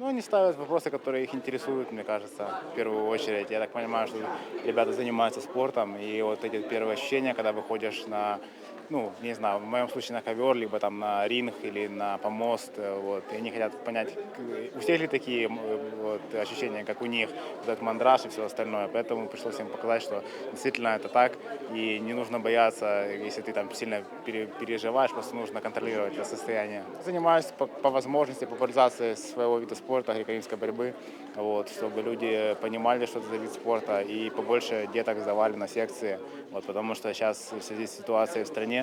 Ну, они ставят вопросы, которые их интересуют, мне кажется, в первую очередь. Я так понимаю, что ребята занимаются спортом, и вот эти первые ощущения, когда выходишь на ну, не знаю, в моем случае на ковер, либо там на ринг или на помост, э, вот, и они хотят понять, к- у всех ли такие э, вот, ощущения, как у них, вот этот мандраж и все остальное, поэтому пришлось им показать, что действительно это так, и не нужно бояться, если ты там сильно пере- переживаешь, просто нужно контролировать это состояние. Занимаюсь по, по возможности популяризации своего вида спорта, греко-римской борьбы, вот, чтобы люди понимали, что это за вид спорта, и побольше деток сдавали на секции, вот, потому что сейчас в связи с ситуацией в стране,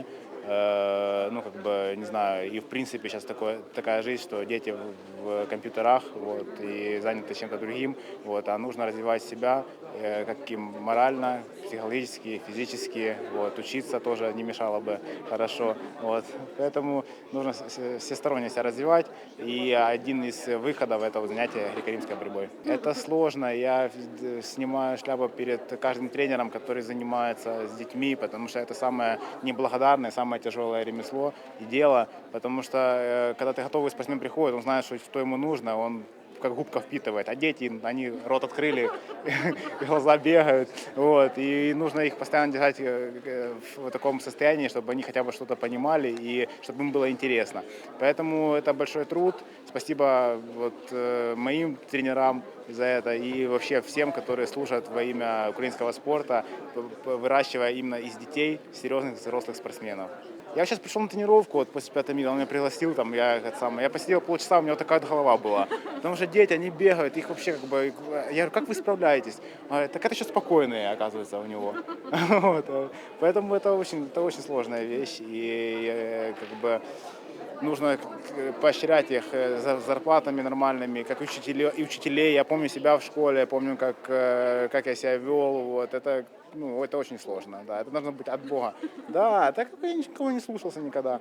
э, ну, как бы, не знаю, и в принципе сейчас такое, такая жизнь, что дети в, в компьютерах, вот, и заняты чем-то другим, вот, а нужно развивать себя, э, как и морально, психологически, физически, вот, учиться тоже не мешало бы хорошо, вот, поэтому нужно всесторонне себя развивать, и один из выходов этого занятия греко-римской борьбой. Это сложно, я снимаю шляпу перед каждым тренером, который занимается с детьми, потому что это самое неблагодарное, самое тяжелое ремесло и дело, потому что э, когда ты готовый спортсмен приходит, он знает, что, что ему нужно, он как губка впитывает, а дети, они рот открыли, глаза бегают, вот, и нужно их постоянно держать э, э, в таком состоянии, чтобы они хотя бы что-то понимали и чтобы им было интересно. Поэтому это большой труд. Спасибо вот э, моим тренерам за это и вообще всем, которые служат во имя украинского спорта, выращивая именно из детей серьезных взрослых спортсменов. Я сейчас пришел на тренировку вот после пятой мили, он меня пригласил, там, я, самый, я посидел полчаса, у меня вот такая голова была. Потому что дети, они бегают, их вообще как бы... Я говорю, как вы справляетесь? Он говорит, так это еще спокойные, оказывается, у него. Поэтому это очень, это очень сложная вещь, и э, как бы нужно к- поощрять их э, за зарплатами нормальными, как учителей, и учителей. Я помню себя в школе, я помню, как, э, как я себя вел. Вот. Это, ну, это очень сложно. Да. Это должно быть от Бога. Да, так как я никого не слушался никогда.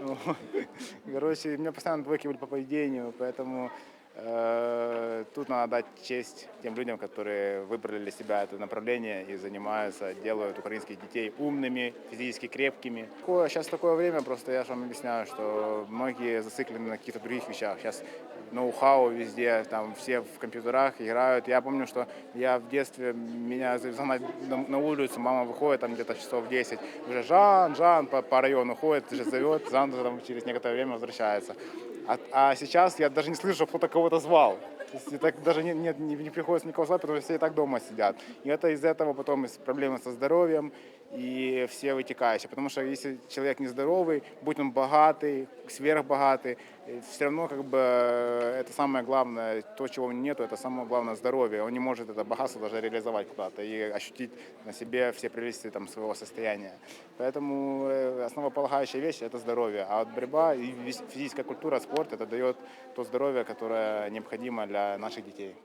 Короче, у меня постоянно двойки были по поведению, поэтому э, тут надо дать честь тем людям, которые выбрали для себя это направление и занимаются, делают украинских детей умными, физически крепкими. Сейчас такое время, просто я же вам объясняю, что многие зациклены на каких-то других вещах. Сейчас ноу-хау везде, там все в компьютерах играют. Я помню, что я в детстве, меня на, на улицу, мама выходит там где-то часов 10, уже Жан, Жан по, по району ходит, уже зовет, Жан там через некоторое время возвращается. А, а сейчас я даже не слышу, кто-то кого-то звал. То есть и так даже не, не, не, приходится никого звать, потому что все и так дома сидят. И это из этого потом из проблемы со здоровьем и все вытекающие. Потому что если человек нездоровый, будь он богатый, сверхбогатый, все равно как бы э, это самое главное, то, чего у него нету, это самое главное здоровье. Он не может это богатство даже реализовать куда-то и ощутить на себе все прелести там, своего состояния. Поэтому э, основополагающая вещь – это здоровье. А вот борьба и физическая культура, спорт – это дает то здоровье, которое необходимо наших детей.